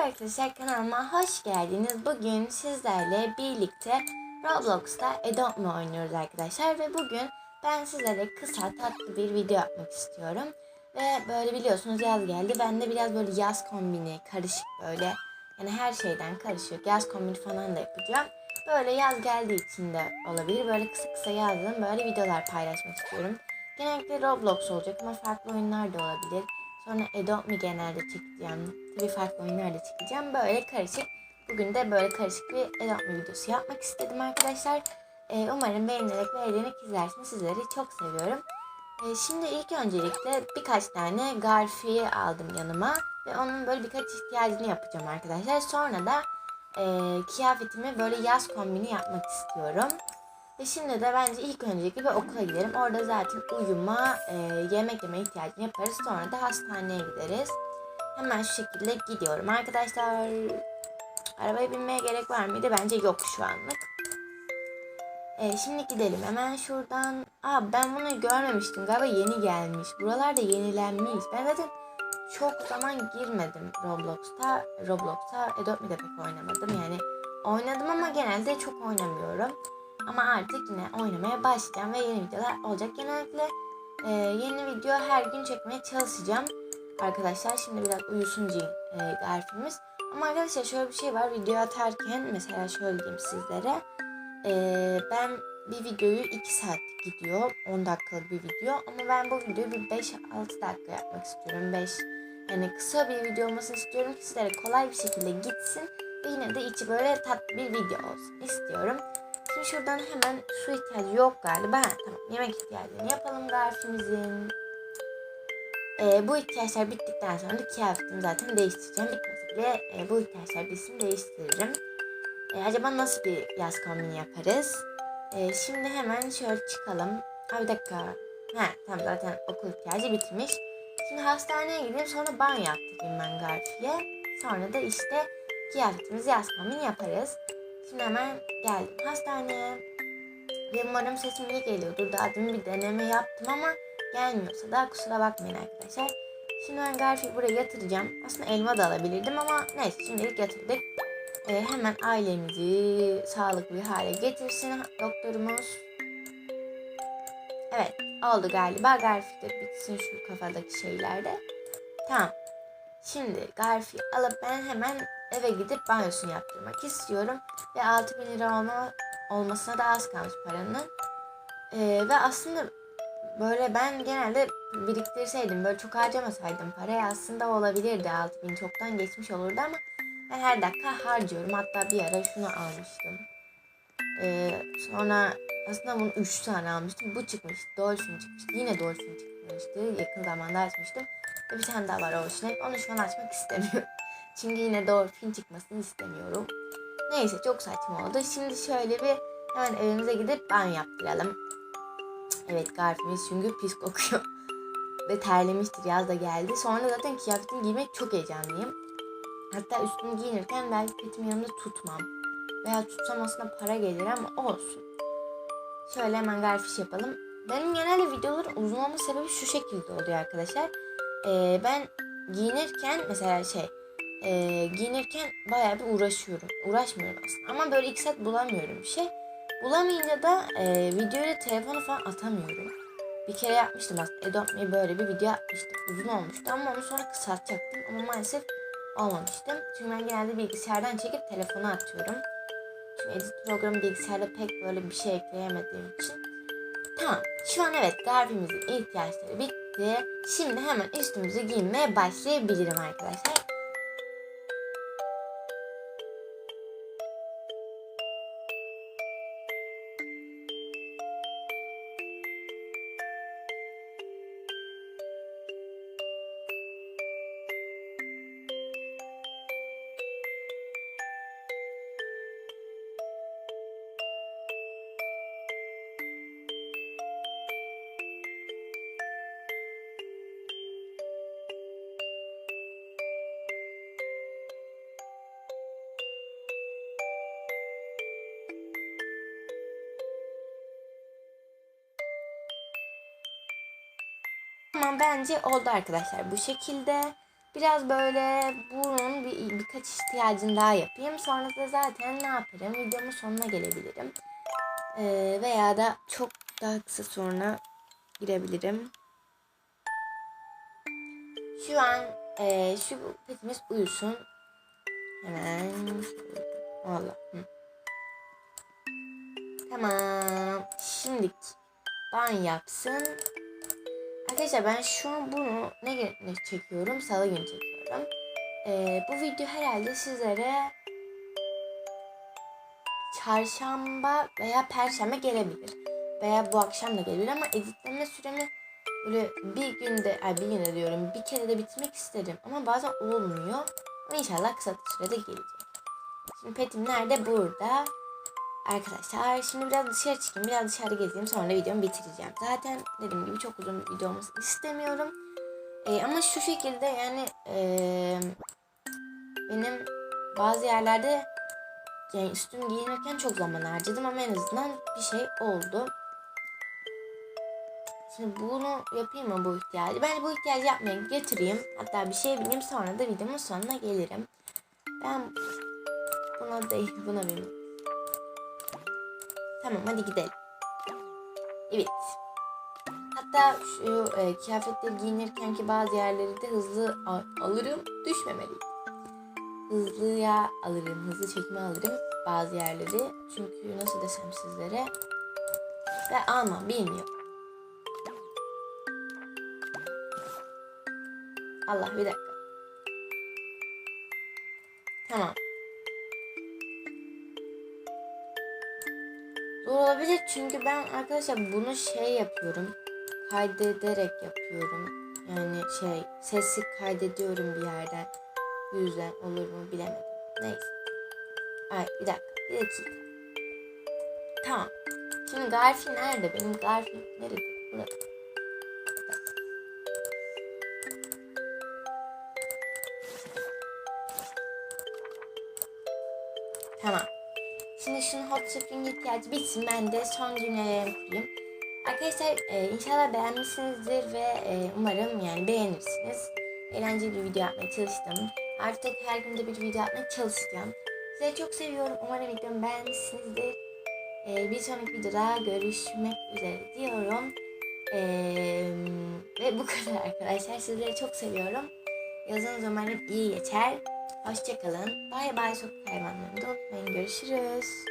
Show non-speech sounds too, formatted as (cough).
Merhaba arkadaşlar kanalıma hoş geldiniz. Bugün sizlerle birlikte Roblox'ta Adopt Me oynuyoruz arkadaşlar. Ve bugün ben sizlere kısa tatlı bir video yapmak istiyorum. Ve böyle biliyorsunuz yaz geldi. Ben de biraz böyle yaz kombini karışık böyle. Yani her şeyden karışık. Yaz kombini falan da yapacağım. Böyle yaz geldiği için de olabilir. Böyle kısa kısa yazdığım böyle videolar paylaşmak istiyorum. Genellikle Roblox olacak ama farklı oyunlar da olabilir. Sonra Adopt Me genelde çekeceğim. Tabii farklı oyunlar çekeceğim. Böyle karışık. Bugün de böyle karışık bir Adopt Me videosu yapmak istedim arkadaşlar. Ee, umarım beğenerek ve eğlenerek izlersiniz. Sizleri çok seviyorum. Ee, şimdi ilk öncelikle birkaç tane Garfi'yi aldım yanıma. Ve onun böyle birkaç ihtiyacını yapacağım arkadaşlar. Sonra da e, kıyafetimi böyle yaz kombini yapmak istiyorum. Ve şimdi de bence ilk öncelikle bir okula gidelim. Orada zaten uyuma, e, yemek yeme ihtiyacını yaparız. Sonra da hastaneye gideriz. Hemen şu şekilde gidiyorum arkadaşlar. Arabaya binmeye gerek var mıydı? Bence yok şu anlık. E, şimdi gidelim hemen şuradan. Aa ben bunu görmemiştim. Galiba yeni gelmiş. Buralarda yenilenmiş. Ben zaten çok zaman girmedim Roblox'ta. Roblox'ta Adopt Me'de pek oynamadım. Yani oynadım ama genelde çok oynamıyorum. Ama artık yine oynamaya başlayacağım ve yeni videolar olacak. Genellikle e, yeni video her gün çekmeye çalışacağım. Arkadaşlar şimdi biraz uyusun Cin e, Garfimiz. Ama arkadaşlar şöyle bir şey var. Video atarken mesela şöyle diyeyim sizlere. E, ben bir videoyu 2 saat gidiyor. 10 dakikalık bir video. Ama ben bu videoyu bir 5-6 dakika yapmak istiyorum. 5 yani kısa bir video olmasını istiyorum ki sizlere kolay bir şekilde gitsin. Ve yine de içi böyle tatlı bir video olsun istiyorum. Şimdi şuradan hemen su ihtiyacı yok galiba. Ha, tamam yemek ihtiyacını yapalım garfimizin. Ee, bu ihtiyaçlar bittikten sonra da kıyafetimi zaten değiştireceğim. Bitmese bile e, bu ihtiyaçlar bitsin değiştiririm. E, acaba nasıl bir yaz kombini yaparız? E, şimdi hemen şöyle çıkalım. Ha bir dakika. Ha tamam zaten okul ihtiyacı bitmiş. Şimdi hastaneye gidip sonra banyo yaptırayım ben Garfi'ye. Sonra da işte kıyafetimizi yaz kombini yaparız. Şimdi hemen geldim hastaneye. Ve umarım sesim iyi geliyordur. Daha demin bir deneme yaptım ama gelmiyorsa da kusura bakmayın arkadaşlar. Şimdi ben Garfi'yi buraya yatıracağım. Aslında elma da alabilirdim ama neyse şimdilik yatırdık. Ee, hemen ailemizi sağlıklı bir hale getirsin doktorumuz. Evet oldu galiba. Garfi de bitsin şu kafadaki şeylerde. Tamam. Şimdi Garfi'yi alıp ben hemen eve gidip banyosunu yaptırmak istiyorum. Ve 6000 lira olma, olmasına da az kalmış paranın. Ee, ve aslında böyle ben genelde biriktirseydim böyle çok harcamasaydım parayı aslında olabilirdi 6000 çoktan geçmiş olurdu ama ben her dakika harcıyorum. Hatta bir ara şunu almıştım. Ee, sonra aslında bunu 3 tane almıştım. Bu çıkmıştı. Dolphin çıkmıştı. Yine Dolphin çıkmıştı. Yakın zamanda açmıştım. Ve bir tane daha var Ocean Onu şu an açmak istemiyorum. (laughs) Çünkü yine Dolphin çıkmasını istemiyorum. Neyse çok saçma oldu. Şimdi şöyle bir hemen evimize gidip banyo yaptıralım. Evet Garfimiz çünkü pis kokuyor. (laughs) Ve terlemiştir yaz da geldi. Sonra zaten kıyafetimi giymek çok heyecanlıyım. Hatta üstümü giyinirken belki petimi yanımda tutmam. Veya tutsam aslında para gelir ama olsun. Şöyle hemen garfiş yapalım. Benim genelde videoların uzun olma sebebi şu şekilde oluyor arkadaşlar. Ee, ben giyinirken mesela şey e, giyinirken bayağı bir uğraşıyorum. Uğraşmıyorum aslında ama böyle iki saat bulamıyorum bir şey. Bulamayınca da e, videoyu telefonu falan atamıyorum. Bir kere yapmıştım aslında. Adopt böyle bir video yapmıştım. Uzun olmuştu ama onu sonra kısaltacaktım. Ama maalesef olmamıştım. Çünkü ben genelde bilgisayardan çekip telefona atıyorum. Çünkü edit programı bilgisayarda pek böyle bir şey ekleyemediğim için. Tamam. Şu an evet Garfi'mizin ihtiyaçları bitti. Şimdi hemen üstümüzü giyinmeye başlayabilirim arkadaşlar. Tamam bence oldu arkadaşlar bu şekilde. Biraz böyle bunun bir, birkaç ihtiyacını daha yapayım. Sonra da zaten ne yaparım? Videomun sonuna gelebilirim. Ee, veya da çok daha kısa sonra girebilirim. Şu an e, şu petimiz uyusun. Hemen Valla. Tamam. Şimdi ban yapsın. Arkadaşlar ben şu an bunu ne gün çekiyorum? Salı günü çekiyorum. Ee, bu video herhalde sizlere çarşamba veya perşembe gelebilir. Veya bu akşam da gelebilir ama editleme süremi böyle bir günde, ay bir günde diyorum bir kere de bitirmek isterim. Ama bazen olmuyor. Ama inşallah kısa sürede gelecek. Şimdi petim nerede? Burada. Arkadaşlar şimdi biraz dışarı çıkayım. Biraz dışarı gezeyim. Sonra videomu bitireceğim. Zaten dediğim gibi çok uzun bir video olmasını istemiyorum. Ee, ama şu şekilde yani ee, benim bazı yerlerde yani üstüm giyinirken çok zaman harcadım ama en azından bir şey oldu. Şimdi bunu yapayım mı bu ihtiyacı? Ben bu ihtiyacı yapmaya getireyim. Hatta bir şey bileyim sonra da videomun sonuna gelirim. Ben buna değil buna benim. Tamam hadi gidelim. Evet. Hatta şu e, kıyafetleri giyinirken ki bazı yerleri de hızlı al- alırım düşmemeliyim. Hızlıya alırım, hızlı çekme alırım bazı yerleri. Çünkü nasıl desem sizlere ve almam bilmiyorum. Allah bir dakika. Tamam. Zor olabilir çünkü ben arkadaşlar bunu şey yapıyorum. Kaydederek yapıyorum. Yani şey sesi kaydediyorum bir yerden. Bu yüzden olur mu bilemedim. Neyse. Ay bir dakika. Bir dakika. Tamam. Şimdi Garfi nerede? Benim Garfi nerede? Burada. Tamam. Şimdi şunun hot spring ihtiyacı bitsin. Ben de son cümlelerimi kurayım. Arkadaşlar e, inşallah beğenmişsinizdir ve e, umarım yani beğenirsiniz. Eğlenceli bir video yapmaya çalıştım. Artık her günde bir video yapmaya çalışacağım. Sizi çok seviyorum. Umarım videomu beğenmişsinizdir. E, bir sonraki videoda görüşmek üzere diyorum. E, ve bu kadar arkadaşlar. Sizleri çok seviyorum. Yazınız umarım iyi geçer. Hoşçakalın. Bay bay sokak hayvanlarını da unutmayın. Görüşürüz.